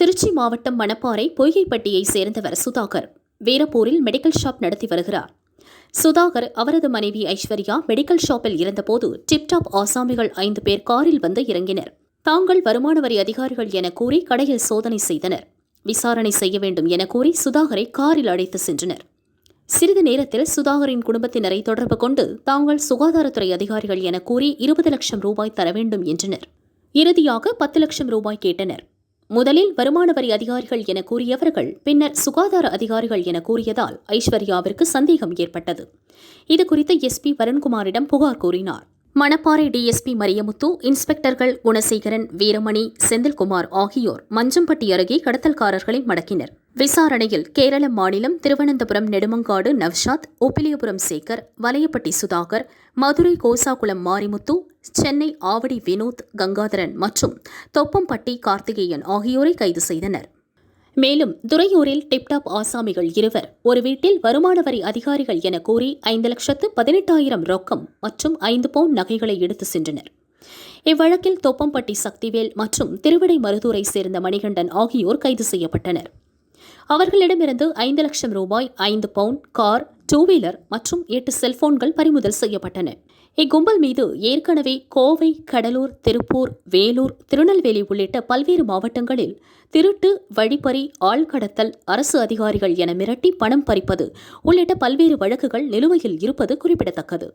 திருச்சி மாவட்டம் மணப்பாறை பொய்கைப்பட்டியை சேர்ந்தவர் Sudhakar. வீரப்பூரில் medical shop நடத்தி வருகிறார். சுதாகர் அவரது மனைவி ஐஸ்வர்யா மெடிக்கல் ஷாப்பில் இருந்தபோது டிப்டாப் ஆசாமிகள் ஐந்து பேர் காரில் வந்து இறங்கினர். தாங்கள் வருமான வரி அதிகாரிகள் என கூறி கடையில் சோதனை செய்தனர். விசாரணை செய்ய வேண்டும் என கூறி சுதாகரை காரில் அழைத்து சென்றனர். சிறிது நேரத்தில் சுதாகரின் குடும்பத்தினரை தொடர்பு கொண்டு தாங்கள் சுகாதாரத்துறை அதிகாரிகள் என கூறி இருபது லட்சம் ரூபாய் தர வேண்டும் என்றனர். இறுதியாக பத்து லட்சம் ரூபாய் கேட்டனர். முதலில் வருமான வரி அதிகாரிகள் என கூறியவர்கள் பின்னர் சுகாதார அதிகாரிகள் என கூறியதால் ஐஸ்வர்யாவிற்கு சந்தேகம் ஏற்பட்டது. இதுகுறித்து எஸ்பி வருண்குமாரிடம் புகார் கூறினார். மணப்பாறை டிஎஸ்பி மரியமுத்து இன்ஸ்பெக்டர்கள் குணசேகரன் வீரமணி செந்தில்குமார் ஆகியோர் மஞ்சம்பட்டி அருகே கடத்தல்காரர்களை மடக்கினர். விசாரணையில் கேரள மாநிலம் திருவனந்தபுரம் நெடுமங்காடு நவ்ஷாத் ஒப்பிலியபுரம் சேகர் வலையப்பட்டி சுதாகர் மதுரை கோசாகுளம் மாரிமுத்து சென்னை ஆவடி வினோத் கங்காதரன் மற்றும் தொப்பம்பட்டி கார்த்திகேயன் ஆகியோரை கைது செய்தனர். மேலும் துறையூரில் டிப்டாப் ஆசாமிகள் இருவர் ஒரு வீட்டில் வருமான வரி அதிகாரிகள் என கூறி ஐந்து லட்சத்து பதினெட்டாயிரம் ரொக்கம் மற்றும் ஐந்து பவுன் நகைகளை எடுத்து சென்றனர். இவ்வழக்கில் தொப்பம்பட்டி சக்திவேல் மற்றும் திருவிடை மருதூரை சேர்ந்த மணிகண்டன் ஆகியோர் கைது செய்யப்பட்டனர். அவர்களிடமிருந்து ஐந்து லட்சம் ரூபாய் ஐந்து பவுன் கார் டூ வீலர் மற்றும் எட்டு செல்போன்கள் பறிமுதல் செய்யப்பட்டன. இக்கும்பல் மீது ஏற்கனவே கோவை கடலூர் திருப்பூர் வேலூர் திருநெல்வேலி உள்ளிட்ட பல்வேறு மாவட்டங்களில் திருட்டு வழிப்பறி ஆள்கடத்தல் அரசு அதிகாரிகள் என மிரட்டி பணம் பறிப்பது உள்ளிட்ட பல்வேறு வழக்குகள் நிலுவையில் இருப்பது குறிப்பிடத்தக்கது.